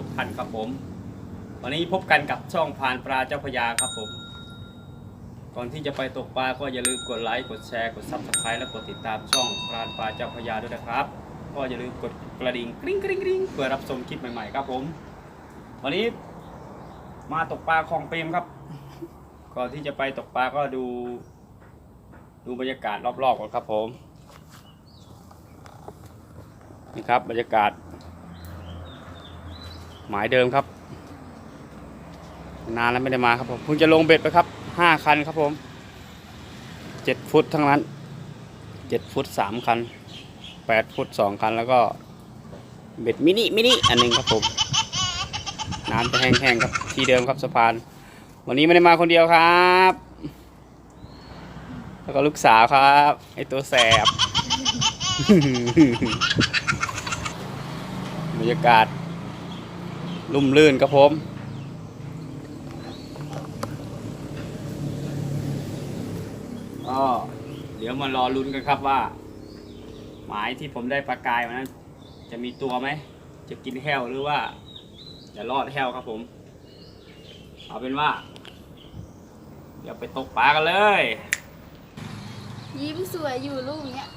ทุกท่านครับผม วันนี้พบกันกับช่องพานปลาเจ้าพยาครับผม ก่อนที่จะไปตกปลาก็อย่าลืมกดไลค์กดแชร์กดซับสไครต์และกดติดตามช่องพรานปลาเจ้าพยาด้วยนะครับ ก็อย่าลืมกดกระดิ่งกริ๊งกริ๊งกริ๊งเพื่อรับชมคลิปใหม่ๆครับผม วันนี้มาตกปลาคลองเปรมครับ ก่อนที่จะไปตกปลาก็ดู ดูบรรยากาศรอบๆก่อนครับผมนี่ครับบรรยากาศ หมายเดิมครับ นานแล้วไม่ได้มาครับผมเพิ่งจะลงเบ็ดไปครับห้าคันครับผมเจ็ดฟุตทั้งนั้นเจ็ดฟุตสามคันแปดฟุตสองคันแล้วก็เบ็ดมินิมินิอันหนึงครับผมน้ำจะแห้งๆครับที่เดิมครับสะพาน วันนี้ไม่ได้มาคนเดียวครับ แล้วก็ลูกสาวครับไอตัวแสบบรรยากาศ ลุ่มลื่นครับผม ก็เดี๋ยวมารอลุ้นกันครับว่า หมายที่ผมได้ปลากายวันนั้น จะมีตัวไหม จะกินแห้วหรือว่า จะรอดแห้วครับผม เอาเป็นว่า เดี๋ยวไปตกปลากันเลย ยิ้มสวยอยู่ลูกเนี้ย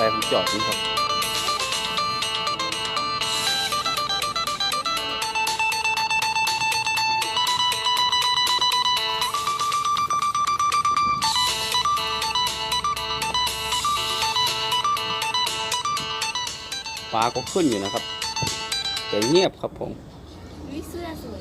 ไซค์ผมจอดนี่ครับฟ้าก็ขึ้นอยู่นะครับ แต่เงียบครับผมวิเสื้อสวย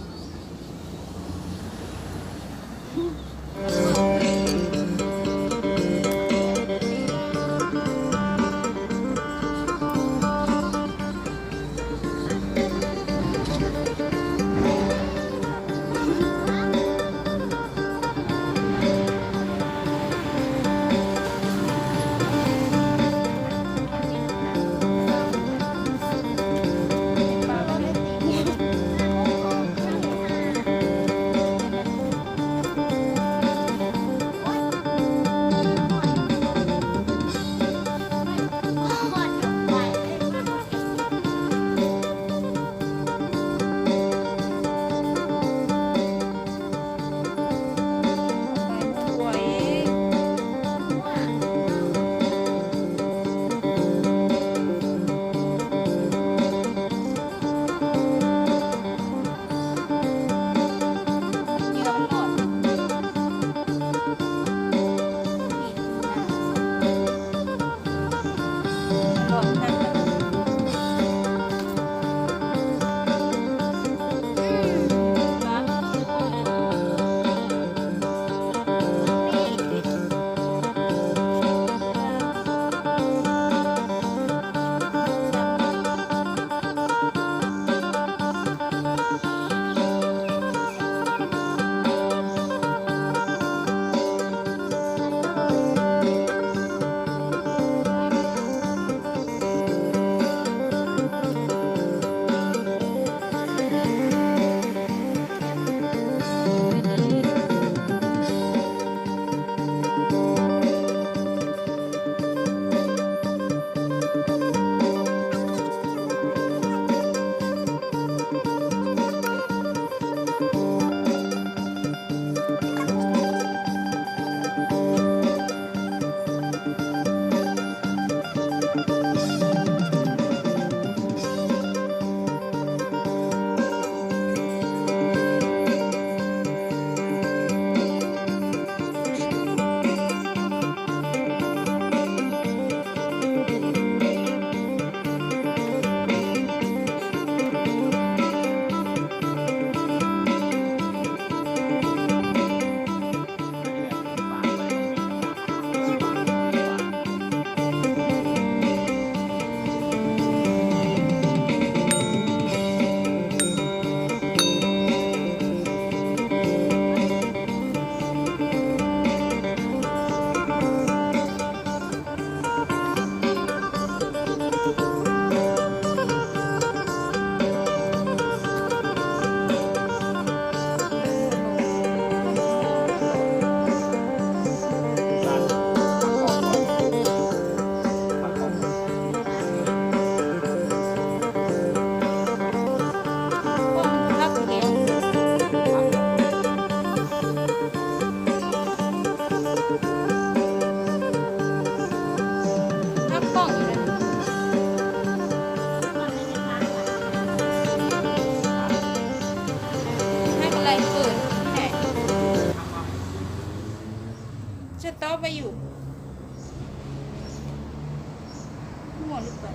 อนลูกเป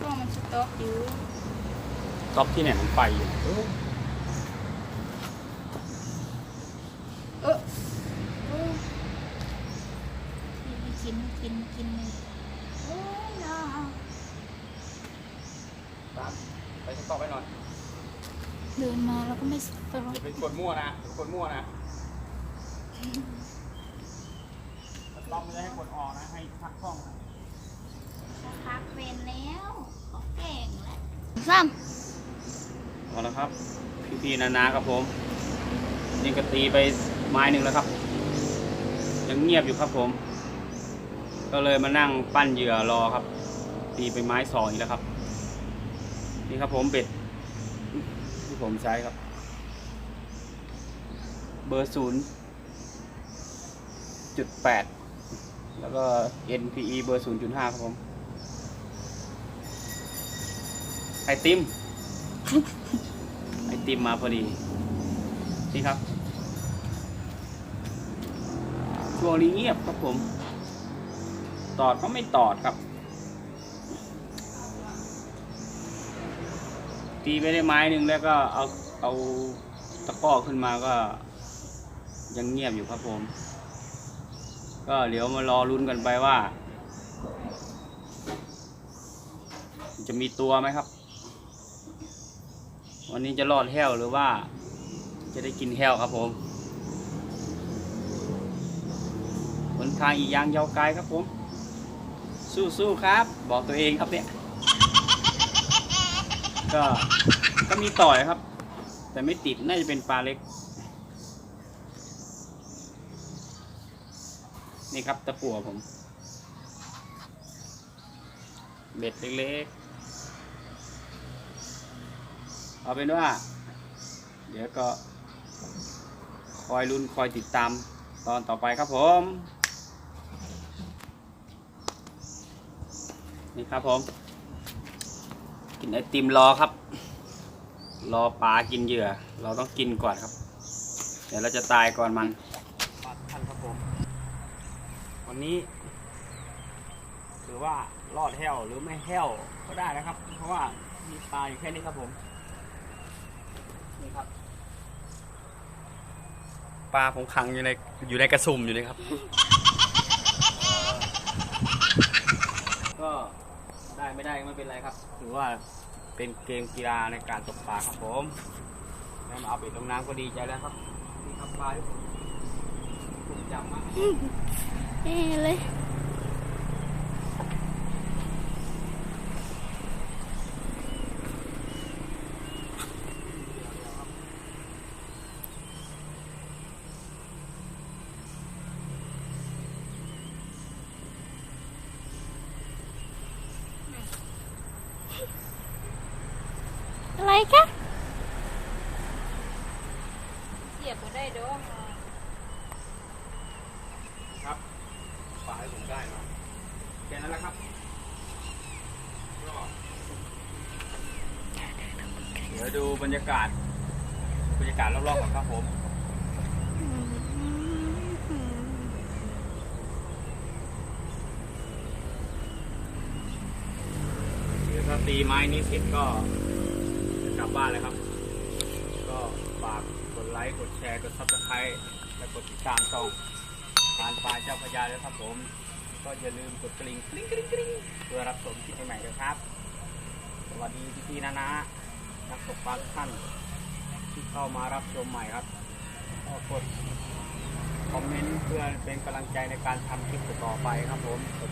กล้มันสต็อกอยู่ต็อกที่ไหนมันไปอยู่เออกินกินกินเลย เดินมาแล้วก็ไม่สตรออย่าไปกดมั่วนะกดมั่วนะสต๊อปไม่ได้ให้กดออกนะ ให้พักช่องนะสักพักเป็นแล้วเขาเก่งแล้วซ้เอาละครับ พี่ๆนานาครับผม นี่ก็ตีไปไม้หนึ่งแล้วครับ ยังเงียบอยู่ครับผม ก็เลยมานั่งปั้นเหยื่อรอครับ ตีไปไม้สองอีกแล้วครับ นี่ครับผมเบ็ดที่ ผมใช้ครับ เบอร์ศูนย์จุดแปดแล้วก็ NPE เบอร์ศูนย์จุดห้าครับผม ไอติม ไอติมมาพอดี นี่ครับ ช่วงนี้เงียบครับผม ตอดก็ไม่ตอดครับ ตีไปได้ไม้หนึ่งแล้วก็เอาเอาตะก้อขึ้นมาก็ยังเงียบอยู่ครับผม ก็เดี๋ยวมารอลุ้นกันไปว่า จะมีตัวไหมครับ วันนี้จะรอดแห้วหรือว่า จะได้กินแห้วครับผมหนทางอีกอยางยาวไกลครับผม สู้ๆครับ บอกตัวเองครับเนี่ย ก็ก็มีต่อยครับ แต่ไม่ติดน่าจะเป็นปลาเล็ก นี่ครับตะกั่วผมเบ็ดเล็กๆ เอาเป็นว่า เดี๋ยวก็ คอยลุ้นคอยติดตามตอนต่อไปครับผม นี่ครับผม กินไอติมรอครับ รอปลากินเหยื่อ เราต้องกินก่อนครับ เดี๋ยวเราจะตายก่อนมันท่านครับผม วันนี้ถือว่ารอดแห้วหรือไม่แห้วก็ได้นะครับ เพราะว่ามีปลาอยู่แค่นี้ครับผม นี่ครับ ปลาผมขังอยู่ในอยู่ในกระสุมอยู่เลยครับ ก็ ได้ไม่ได้ก็ไม่เป็นไรครับ ถือว่าเป็นเกมกีฬาในการตกปลาครับผมได้มาเอาเบ็ดลงน้ำก็ดีใจแล้วครับนี่ครับปลาที่ผมผมจำมากำเอ้เลย คะเสียบก็ได้ด้วยครับปลาที่ผมได้มาแค่นั้นแหละครับเดี๋ยวดูบรรยากาศ บรรยากาศรอบๆก่อนครับผมถ้าตีไม้นี้เสร็จก็ กลับบ้านเลยครับ ก็ฝากกดไลค์กดแชร์กดซับสไครต์และกดติดตามช่องทานปลาเจ้าพระยาด้วยครับผม ก็อย่าลืมกดกริ่งกริ๊งกริ๊งกริ๊งเพื่อรับชมคลิปใหม่ๆด้วยครับ สวัสดีพี่ๆนะนะนักตกปลาทุกท่านที่เข้ามารับชมใหม่ครับก็กดคอมเมนต์เพื่อเป็นกำลังใจในการทำคลิปต่อไปครับผมกด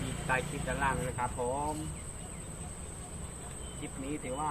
ที่ใต้คลิปด้านล่างเลยครับผม คลิปนี้ถือว่า